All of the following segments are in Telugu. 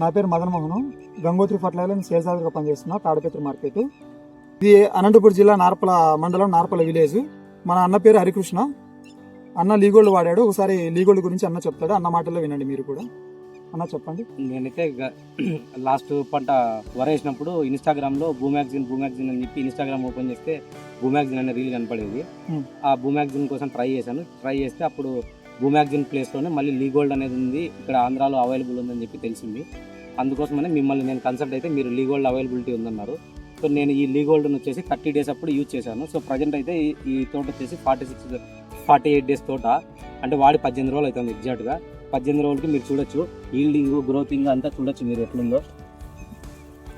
నా పేరు మదన్ మోహన్. గంగోత్రి ఫర్టిలైజర్ సేల్స్ ఆఫీసర్గా పనిచేస్తున్నా తాడపత్రి మార్కెట్. ఇది అనంతపురం జిల్లా నార్పల మండలం నార్పల విలేజ్. మన అన్న పేరు హరికృష్ణ. అన్న లీగోల్డ్ వాడాడు. ఒకసారి లీగోల్డ్ గురించి అన్న చెప్తాడు. అన్న మాటల్లో వినండి మీరు కూడా. అన్న చెప్పండి. నేనైతే లాస్ట్ పంట వరేసినప్పుడు ఇన్స్టాగ్రామ్లో భూ మ్యాగజిన్ భూ మ్యాగజిన్ అని చెప్పి ఇన్స్టాగ్రామ్ ఓపెన్ చేస్తే భూ మ్యాగజిన్ అనే రీల్ కనపడేది. ఆ భూ మ్యాగజిన్ కోసం ట్రై చేశాను. ట్రై చేస్తే అప్పుడు భూ ప్లేస్లోనే మళ్ళీ లీ గోల్డ్ అనేది ఉంది. ఇక్కడ ఆంధ్రాలో అవైలబుల్ ఉందని చెప్పి తెలిసింది. అందుకోసమనే మిమ్మల్ని నేను కన్సల్ట్ అయితే మీరు లీ గోల్డ్ అవైలబిలిటీ ఉందన్నారు. సో నేను ఈ లీ గోల్డ్ వచ్చేసి థర్టీ డేస్ అప్పుడు యూజ్ చేశాను. సో ప్రజెంట్ అయితే ఈ- ఈ తోట వచ్చేసి forty six forty eight days తోట. అంటే వాడి పద్దెనిమిది రోజులు అవుతుంది ఎగ్జాక్ట్గా పద్దెనిమిది రోజులకి మీరు చూడొచ్చు. ఈల్డింగ్ గ్రోతింగ్ అంతా చూడొచ్చు మీరు ఎట్లుందో.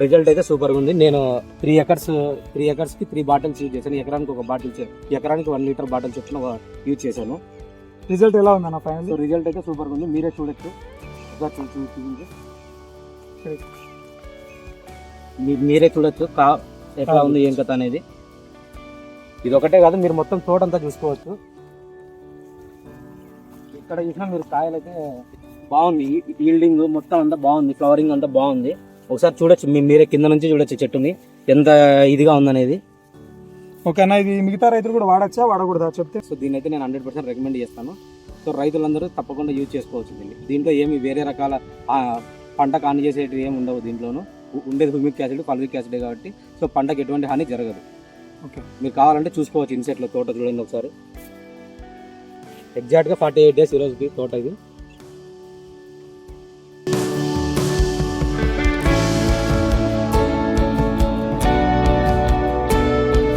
రిజల్ట్ అయితే సూపర్గా ఉంది. నేను త్రీ ఎకర్స్ త్రీ ఎకర్స్కి త్రీ బాటిల్స్ యూజ్ చేశాను. ఎకరానికి ఒక బాటిల్ ఎకరానికి వన్ లీటర్ బాటిల్ చొప్పున యూజ్ చేశాను. రిజల్ట్ ఎలా ఉంది అన్న ఫైనల్ సో రిజల్ట్ అయితే సూపర్గా ఉంది. మీరే చూడొచ్చు. మీరే చూడొచ్చు. కా ఎట్లా ఉంది ఏం కథ అనేది. ఇది ఒకటే కాదు మీరు మొత్తం తోటంతా చూసుకోవచ్చు. ఇక్కడ చూసినా మీరు కాయలు అయితే బాగుంది ఈల్డింగ్ మొత్తం అంతా బాగుంది. ఫ్లవరింగ్ అంతా బాగుంది. ఒకసారి చూడొచ్చు. మీరే కింద నుంచి చూడొచ్చు చెట్టుని. ఎంత ఇదిగా ఉందనేది. ఓకే అన్న ఇది మిగతా రైతులు కూడా వాడచ్చా? వాడకూడదా? చెప్తే. సో దీని అయితే నేను హండ్రెడ్ పర్సెంట్ రికమెండ్ చేస్తాను. సో రైతులందరూ తప్పకుండా యూజ్ చేసుకోవచ్చు దీన్ని. దీంట్లో ఏమి వేరే రకాల పంటకు హాని చేసేటివి ఏమి ఉండవు దీంట్లోనూ. ఉండేది హ్యూమిక్ యాసిడ్ పల్విక్ యాసిడ్ కాబట్టి. సో పంటకు ఎటువంటి హాని జరగదు. ఓకే. మీరు కావాలంటే చూసుకోవచ్చు ఇన్సెట్లో తోట చూడండి ఒకసారి. ఎగ్జాక్ట్గా ఫార్టీ ఎయిట్ డేస్ ఈరోజుకి తోట ఇది.